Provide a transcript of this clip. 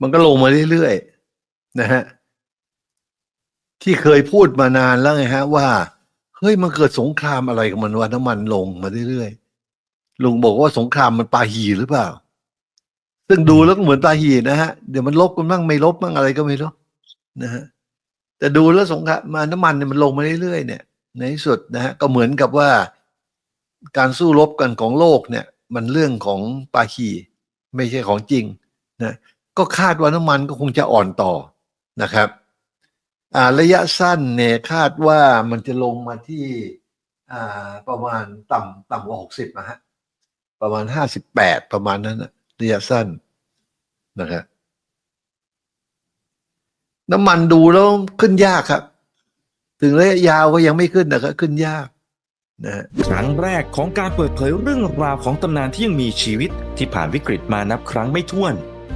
มันก็ลงมาเรื่อยๆนะฮะที่เคยพูดมานานแล้วไงฮะ ว่าเฮ้ยมันเกิดสงครามอะไรกับมันว่าน้ำมันลงมาเรื่อยๆลุงบอกว่าสงครามมันปาหีหรือเปล่า ซึ่งดูแล้วก็เหมือนปาหีนะฮะเดี๋ยวมันลบกันบ้างไม่ลบบ้างอะไรก็ไม่รู้นะฮะแต่ดูแล้วสงครามมาน้ำมันเนี่ยมันลงมาเรื่อยๆเนี่ย ในที่สุดนะฮะก็เหมือนกับว่าการสู้รบกันของโลกเนี่ย มันเรื่องของปาหีไม่ใช่ของจริงนะ ก็คาดว่าน้ำมันก็คงจะอ่อนต่อนะครับอ่าระยะสั้นเนี่ยคาดว่ามันจะลงมาที่อ่าประมาณต่ำต่ำกว่าหกสิบนะฮะประมาณห้าสิบแปดประมาณนั้นนะระยะสั้นนะครับน้ำมันดูแล้วขึ้นยากครับ ถึงระยะยาวก็ยังไม่ขึ้นนะครับขึ้นยากนะฮะครั้งแรกของการเปิดเผยเรื่องราวของตำนานที่ยังมีชีวิตที่ผ่านวิกฤตมานับครั้งไม่ถ้วน